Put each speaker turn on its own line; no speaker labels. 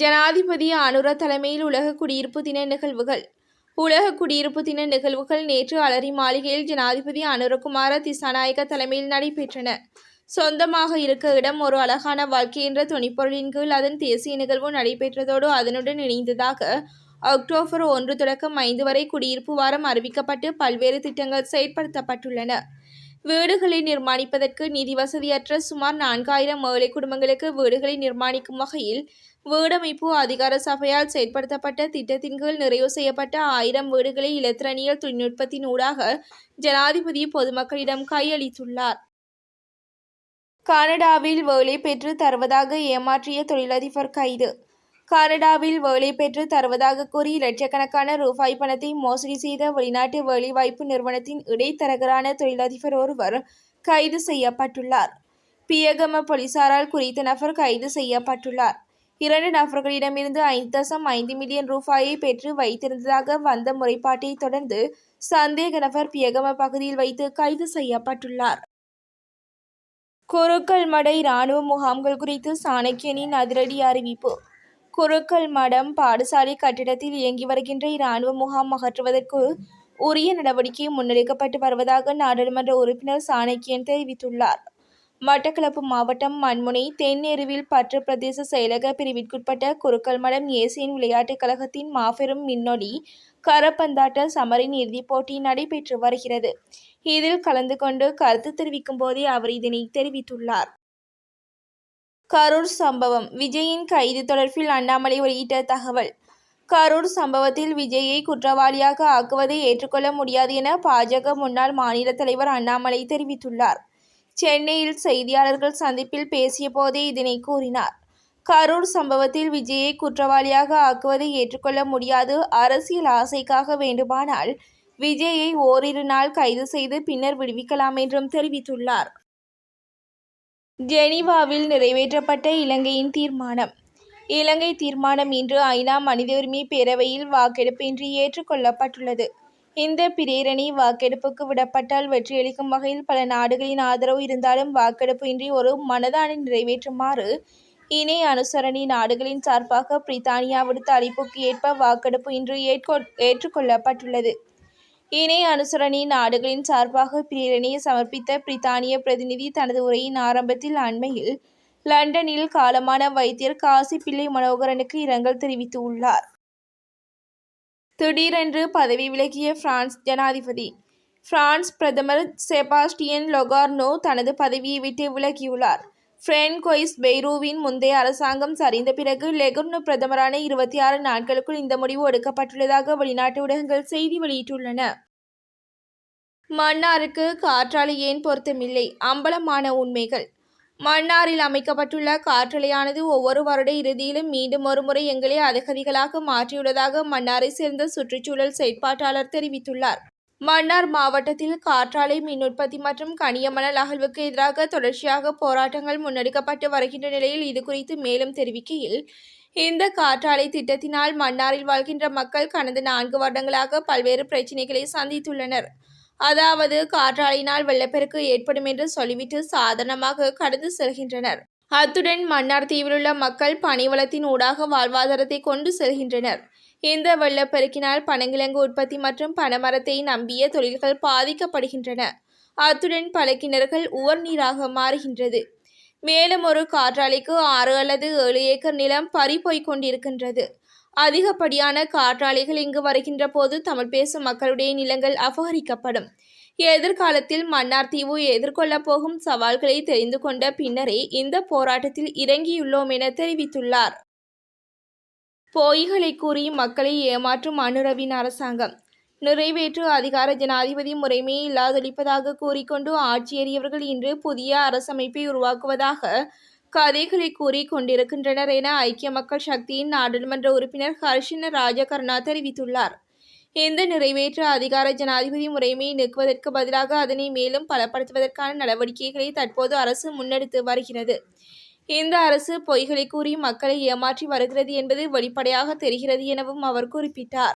ஜனாதிபதி அனுர தலைமையில் உலக குடியிருப்பு தின நிகழ்வுகள். உலக குடியிருப்பு தின நிகழ்வுகள் நேற்று அலரி மாளிகையில் ஜனாதிபதி அனுரகுமார திசாநாயக்க தலைமையில் நடைபெற்றன. சொந்தமாக இருக்க இடம் ஒரு அழகான வாழ்க்கை என்ற துணிப்பொருளின் கீழ் அதன் தேசிய நிகழ்வு நடைபெற்றதோடு அதனுடன் இணைந்ததாக அக்டோபர் ஒன்று தொடக்கம் ஐந்து வரை குடியிருப்பு வாரம் அறிவிக்கப்பட்டு பல்வேறு திட்டங்கள் செயற்படுத்தப்பட்டுள்ளன. வீடுகளை நிர்மாணிப்பதற்கு நிதி வசதியற்ற சுமார் நான்காயிரம் ஏழை குடும்பங்களுக்கு வீடுகளை நிர்மாணிக்கும் வகையில் வீடமைப்பு அதிகார சபையால் செயற்படுத்தப்பட்ட திட்டத்தின் கீழ் நிறைவு செய்யப்பட்ட ஆயிரம் வீடுகளை இலத்திரனியல் தொழில்நுட்பத்தின் ஊடாக ஜனாதிபதி பொதுமக்களிடம் கையளித்துள்ளார். கனடாவில் வேலை பெற்று தருவதாக ஏமாற்றிய தொழிலதிபர் கைது. கனடாவில் வேலை பெற்று தருவதாக கூறி லட்சக்கணக்கான ரூபாய் பணத்தை மோசடி செய்த வெளிநாட்டு வேலைவாய்ப்பு நிறுவனத்தின் இடைத்தரகரான தொழிலதிபர் ஒருவர் கைது செய்யப்பட்டுள்ளார். பியகம போலீசாரால் குறித்த நபர் கைது செய்யப்பட்டுள்ளார். இரண்டு நபர்களிடமிருந்து ஐந்து தசம் ஐந்து மில்லியன் ரூபாயை பெற்று வைத்திருந்ததாக வந்த முறைப்பாட்டை தொடர்ந்து சந்தேக நபர் பியகம பகுதியில் வைத்து கைது செய்யப்பட்டுள்ளார். குருக்கள் மடை இராணுவ முகாம்கள் குறித்து சாணக்கியனின் அதிரடி அறிவிப்பு. குருக்கள் மடம் பாடசாலை கட்டிடத்தில் இயங்கி வருகின்ற இராணுவ முகாம் அகற்றுவதற்கு உரிய நடவடிக்கை முன்னெடுக்கப்பட்டு வருவதாக நாடாளுமன்ற உறுப்பினர் சாணக்கியன் தெரிவித்துள்ளார். மட்டக்களப்பு மாவட்டம் மண்முனை தென்னெருவில் பற்று பிரதேச செயலக பிரிவிற்குட்பட்ட குருக்கள் மடம் ஏசியன் விளையாட்டுக் கழகத்தின் மாபெரும் மின்னொலி கரப்பந்தாட்ட சமரின் இறுதிப் போட்டி நடைபெற்று வருகிறது. இதில் கலந்து கொண்டு கருத்து தெரிவிக்கும் போதே அவர் இதனை தெரிவித்துள்ளார். கரூர் சம்பவம். விஜயின் கைது தொடர்பில் அண்ணாமலை வெளியிட்ட தகவல் கரூர் சம்பவத்தில் விஜயை குற்றவாளியாக ஆக்குவதை ஏற்றுக்கொள்ள முடியாது என பாஜக முன்னாள் மாநில தலைவர் அண்ணாமலை தெரிவித்துள்ளார். சென்னையில் செய்தியாளர்கள் சந்திப்பில் பேசிய போதே இதனை கூறினார். கரூர் சம்பவத்தில் விஜயை குற்றவாளியாக ஆக்குவதை ஏற்றுக்கொள்ள முடியாது அரசியல் ஆசைக்காக வேண்டுமானால் விஜயை ஓரிரு நாள் கைது செய்து பின்னர் விடுவிக்கலாம் என்றும் தெரிவித்துள்ளார். ஜெனீவாவில் நிறைவேற்றப்பட்ட இலங்கையின் தீர்மானம். இலங்கை தீர்மானம் இன்று ஐநா மனித உரிமை பேரவையில் வாக்கெடுப்பின்றி ஏற்றுக்கொள்ளப்பட்டுள்ளது. இந்த பிரேரணி வாக்கெடுப்புக்கு விடப்பட்டால் வெற்றியளிக்கும் வகையில் பல நாடுகளின் ஆதரவு இருந்தாலும் வாக்கெடுப்பு இன்றி ஒரு மனதான நிறைவேற்றுமாறு இணை அனுசரணி நாடுகளின் சார்பாக பிரித்தானியா விடுத்த அழைப்புக்கு ஏற்ப வாக்கெடுப்பு இன்று ஏற்றுக்கொள்ளப்பட்டுள்ளது. இணை அனுசரணி நாடுகளின் சார்பாக பிரேரணியை சமர்ப்பித்த பிரித்தானிய பிரதிநிதி தனது உரையின் ஆரம்பத்தில் அண்மையில் லண்டனில் காலமான வைத்தியர் காசி பிள்ளை மனோகரனுக்கு இரங்கல் தெரிவித்துள்ளார். திடீரென்று பதவி விலகிய பிரான்ஸ் ஜனாதிபதி. பிரான்ஸ் பிரதமர் செபாஸ்டியன் லொகார்னோ தனது பதவியை விட்டு விலகியுள்ளார். பிரென்கொய்ஸ் பெய்ரூவின் முந்தைய அரசாங்கம் சரிந்த பிறகு லெகுர்னோ பிரதமரான இருபத்தி ஆறு நாட்களுக்குள் இந்த முடிவு எடுக்கப்பட்டுள்ளதாக வெளிநாட்டு ஊடகங்கள் செய்தி வெளியிட்டுள்ளன. மன்னாருக்கு காற்றாலை ஏன் பொருத்தமில்லை? அம்பலமான உண்மைகள். மன்னாரில் அமைக்கப்பட்டுள்ள காற்றலையானது ஒவ்வொரு வருட இறுதியிலும் மீண்டும் ஒருமுறை எங்களை அதிகதிகளாக மாற்றியுள்ளதாக மன்னாரை சேர்ந்த சுற்றுச்சூழல் செயற்பாட்டாளர் தெரிவித்துள்ளார். மன்னார் மாவட்டத்தில் காற்றாலை மின் உற்பத்தி மற்றும் கனியமணல் அகழ்வுக்கு எதிராக தொடர்ச்சியாக போராட்டங்கள் முன்னெடுக்கப்பட்டு வருகின்ற நிலையில் இது குறித்து மேலும் தெரிவிக்கையில் இந்த காற்றாலை திட்டத்தினால் மன்னாரில் வாழ்கின்ற மக்கள் கடந்த நான்கு வருடங்களாக பல்வேறு பிரச்சினைகளை சந்தித்துள்ளனர். அதாவது காற்றாலையினால் வெள்ளப்பெருக்கு ஏற்படும் என்று சொல்லிவிட்டு சாதாரணமாக கடந்து செல்கின்றனர். அத்துடன் மன்னார் தீவிலுள்ள மக்கள் பனிவளத்தின் ஊடாக வாழ்வாதாரத்தை கொண்டு செல்கின்றனர். இந்த வெள்ளப்பெருக்கினால் பனங்கிழங்கு உற்பத்தி மற்றும் பனைமரத்தை நம்பிய தொழில்கள் பாதிக்கப்படுகின்றன. அத்துடன் பல கிணறுகள் உவர் நீராக மாறுகின்றது. மேலும் ஒரு காற்றாலைக்கு ஆறு அல்லது ஏழு ஏக்கர் நிலம் பறி கொண்டிருக்கின்றது. அதிகப்படியான காற்றாலைகள் இங்கு வருகின்ற போது தமிழ் பேசும் மக்களுடைய நிலங்கள் அபகரிக்கப்படும். எதிர்காலத்தில் மன்னார் தீவு எதிர்கொள்ளப் போகும் சவால்களை தெரிந்து கொண்ட பின்னரே இந்த போராட்டத்தில் இறங்கியுள்ளோம் என தெரிவித்துள்ளார். பொய்களை கூறி மக்களை ஏமாற்றும் அனுரவின் அரசாங்கம். நிறைவேற்று அதிகார ஜனாதிபதி முறைமையை இல்லாதொழிப்பதாக கூறிக்கொண்டு ஆட்சியேறியவர்கள் இன்று புதிய அரசமைப்பை உருவாக்குவதாக கதைகளை கூறி கொண்டிருக்கின்றனர் என ஐக்கிய மக்கள் சக்தியின் நாடாளுமன்ற உறுப்பினர் ஹர்ஷின ராஜகர்ணா தெரிவித்துள்ளார். இந்த நிறைவேற்று அதிகார ஜனாதிபதி முறைமையை நீக்குவதற்கு பதிலாக அதனை மேலும் பலப்படுத்துவதற்கான நடவடிக்கைகளை தற்போது அரசு முன்னெடுத்து வருகிறது. இந்த அரசு பொய்களை கூறி மக்களை ஏமாற்றி வருகிறது என்பது வெளிப்படையாக தெரிகிறது எனவும் அவர் குறிப்பிட்டார்.